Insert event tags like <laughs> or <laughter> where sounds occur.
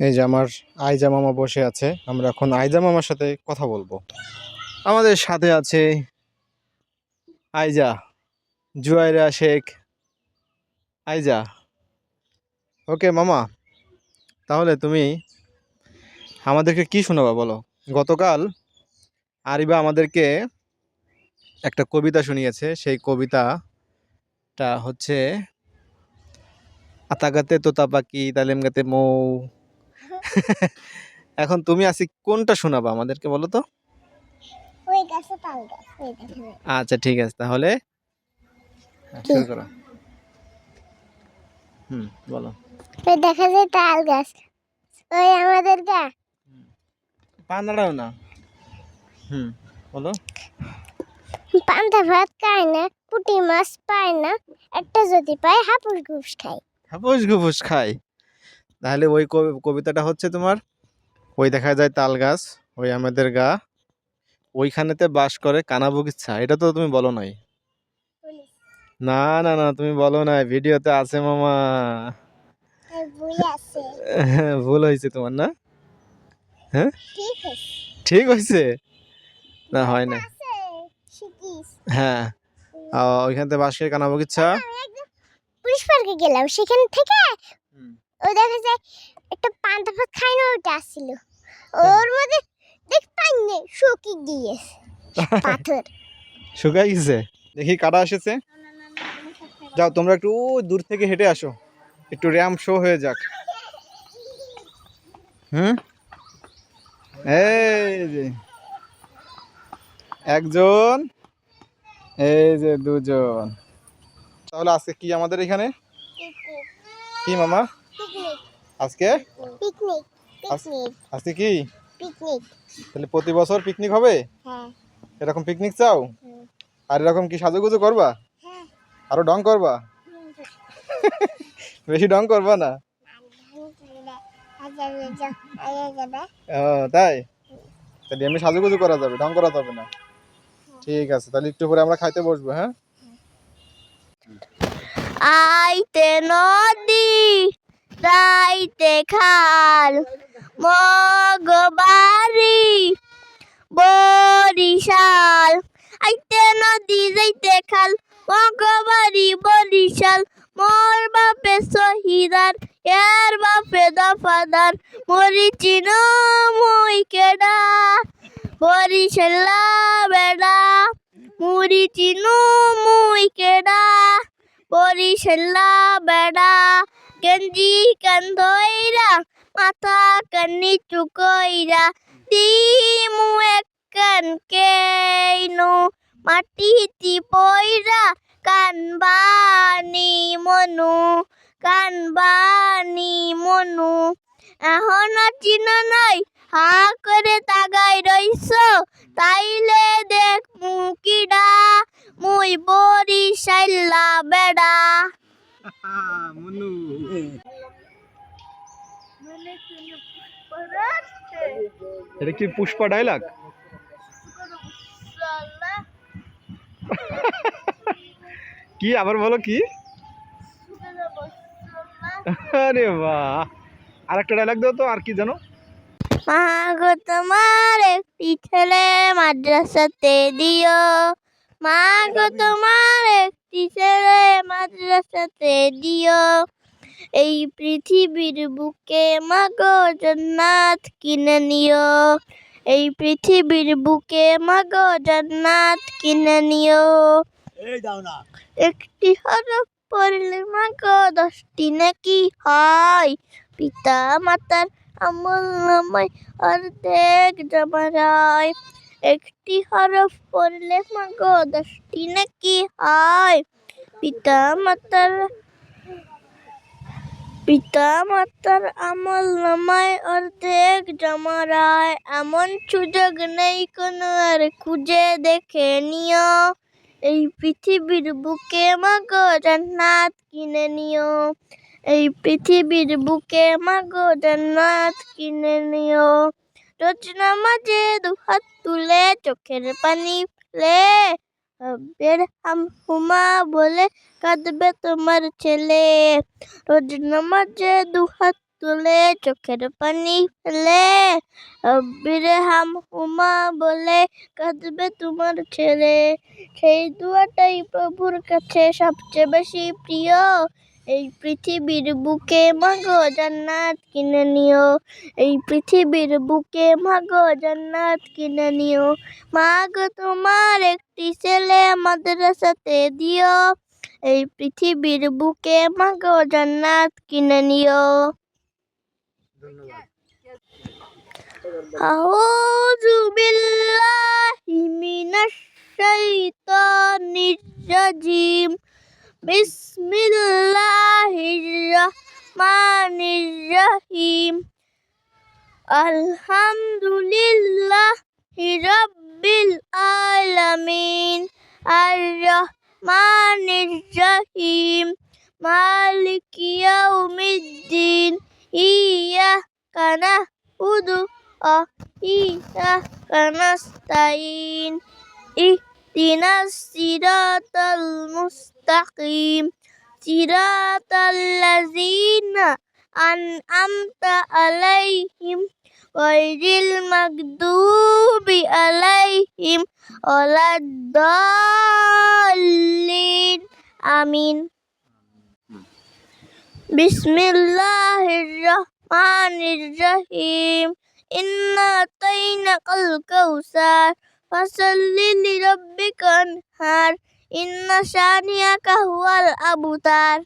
এই যে আমার আইজা মামা বসে আছে, আমরা এখন আইজা মামার সাথে কথা বলব। আমাদের সাথে আছে আইজা, জুয়াইরা শেখ। আইজা। ওকে মামা, তাহলে তুমি আমাদেরকে কি শোনাবা বলো? গতকাল আরিবা আমাদেরকে একটা কবিতা শুনিয়েছে, সেই কবিতাটা হচ্ছে, আতাগাতে তোতা পাখি তালেম গাতে মৌ <laughs> এখন তুমি আছি কোনটা শোনাবা আমাদেরকে বলো তো? আচ্ছা ঠিক আছে তাহলে হ্যাঁ, শুরু করো। হুম বলো। ওই দেখা যায় তাল গাছ। ওই আমাদের গা। না। হুম বলো। পান্তা ভাত খায় না পুঁটি মাছ পায় না একটা যদি পায় হাপুস ঘুষ খায়। হাপুস গুপুস খাই তাহলে ওই কবি- কবিতাটা হচ্ছে তোমার ওই দেখা যায় তাল গাছ ওই আমাদের গা ওইখানেতে বাস করে কানাবগিচ্ছা এটা তো তুমি বলো নাই? না না না তুমি বলো নাই ভিডিওতে আছে মামা। বই ভুল হয়েছে তোমার না? হ্যাঁ? ঠিক হয়েছে। না হয় না। হ্যাঁ। ওইখান থেকে বাস করে কানাবগিচ্ছা পুলিশ পার্কে গেলাম। সেখান থেকে ওই দেখা যায় একটা পান্তা ভাত খাই না ওইটা আসছিল ওর মধ্যে দেখ পাইনি শুকি গিয়েছে পাথর। <laughs> শুকাই গেছে দেখি কাটা এসেছে। যাও তোমরা একটু দূর থেকে হেঁটে আসো। একটু র্যাম শো হয়ে যাক। হুম? এই যে। একজন এই যে দুজন। তাহলে আজকে কি আমাদের এখানে? কি মামা? আজকে? Picnic picnic. আজকে কি? পিকনিক। তাহলে প্রতি বছর পিকনিক হবে? হ্যাঁ। এরকম পিকনিক চাও। আর এরকম কি সাজুগুজু করবা? হ্যাঁ। আরও ডং করবা? বেশি ডং করবা না? ও তাই? তাহলে এমনি সাজুগুজু করা যাবে ঢং করা যাবে না? ঠিক আছে তাহলে একটু পরে আমরা খাইতে বসবো হ্যাঁ? আইতে নদী। যাইতে খাল, মগবাড়ি, বরিশাল। আইতে নদী, যাইতে খাল, মগবাড়ি, বরিশাল। মোর বাপে শহীদার এর বাপে দফাদার। মরি চিন মুই কেডা বরিশাল্লা বেডা। মুড়ি চিনু মুই কেডা বরিশাল্লা বেড়া। গেঞ্জি কান্ধইরা মাথা কান্নি চুকইরা, দিমু একখান কেইনু মাটি পইরা কানবানি মনু কানবানি মনু। এখন চিনা নাই, হা করে তাগাই রইছ তাইলে দেখ মুকিডা মুই বরিশাল্লা বেড়া। <laughs> এটা কি পুষ্পা ডায়লগ <laughs> কি, আবার বলো কি? আরে বাহ! আর একটা ডায়লগ দাও তো, আর কি জানো? মা মাগো, তোমার একটি ছেলে মাদ্রাসাতে দিও। মাগো, তোমার একটি ছেলে মাদ্রাসাতে দিও। এই পৃথিবীর বুকে মাগো জান্নাত কিনে নিও। এই পৃথিবীর বুকে মাগো জান্নাত কিনে নিও। একটি হরফ পড়লে মাগো দশটি নাকি হয়? পিতা মাতার আমল নামায় অর্ধেক জমারায় একটি হরফ পড়লে মাগো দশটি নাকি হয়? পিতা মাতার পিতা মাতার আমল নামায় অর্ধেক জমারায় এমন সুযোগ নেই কোনো আর, খুঁজে দেখে নিও। এই পৃথিবীর বুকে মাগো জান্নাত কিনে নিও। এই পৃথিবীর বুকে মাগো জান্নাত কিনে নিও। রোজ নামাজে দুহাত তুলে চোখের পানি ফেলে রব্বের হুমা বলে কাঁদবে তোমার ছেলে রোজ নামাজে দুহাত তুলে চোখের পানি ফেলে বেরহাম হাম হুমা বলে কাঁদবে তোমার ছেলে সেই দুয়াটাই প্রভুর কাছে সবচেয়ে বেশি প্রিয় এই পৃথিবীর বুকে মাগো জান্নাত কিনে নিও। এই পৃথিবীর বুকে মাগো জান্নাত কিনে নিও। মাগো তোমার একটি ছেলে মাদ্রাসাতে দিও। এই পৃথিবীর বুকে মাগো জান্নাত কিনে নিও। আউযু বিল্লাহি মিনাশ শাইতানির রাজিম। বিসমিল্লাহির রহমানির রহিম আলহামদুলিল্লাহি রাব্বিল আলামিন আর রহমানির রহিম মালিক ইয়াউমিদ্দিন ইয়াকা না'বুদু ইহদিনাস সিরাতাল মুস্তাকিম সিরাতাল লাযিনা আন'আমতা আলাইহিম গয়রিল মাগদুবি আলাইহিম ওয়ালাদ-দাল্লিন আমিন বিসমিল্লাহির রহমানির রহিম ইন্না আতাইনাকাল কাউসার ফাসাল্লি লিরাব্বিকা আনহার ইন্না শানিয়াকা হুয়াল আবতার